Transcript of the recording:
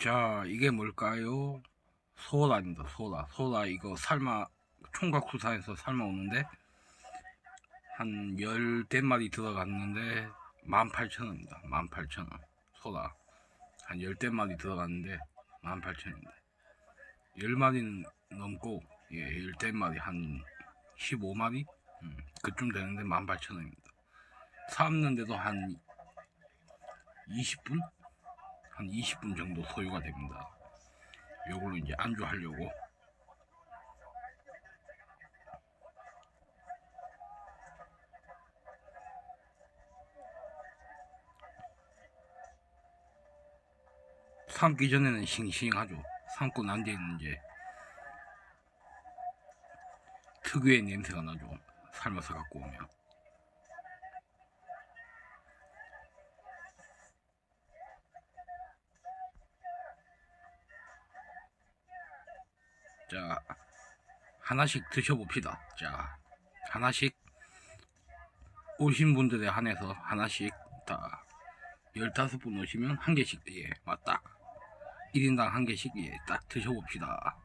자, 이게 뭘까요? 소라입니다. 소라. 소라 이거 삶아 총각수산에서 삶아 오는데 한 열댓 마리 들어갔는데 18,000원입니다. 18,000원. 소라. 한 열댓 마리 들어갔는데 18,000원입니다. 10마리는 넘고 예, 열댓 마리 한 15마리 음, 그쯤 되는데 18,000원입니다. 삶는데도 한 20분? 한 20분 정도 소요가 됩니다. 요걸로 이제 안주하려고 삶기 전에는 싱싱하죠. 삶고 난 뒤에는 이제 특유의 냄새가 나죠. 삶아서 갖고 오면. 자, 하나씩 드셔봅시다. 자, 하나씩 오신 분들에 한해서 하나씩 다 15분 오시면 한 개씩, 예, 맞다. 1인당 한 개씩, 예, 딱 드셔봅시다.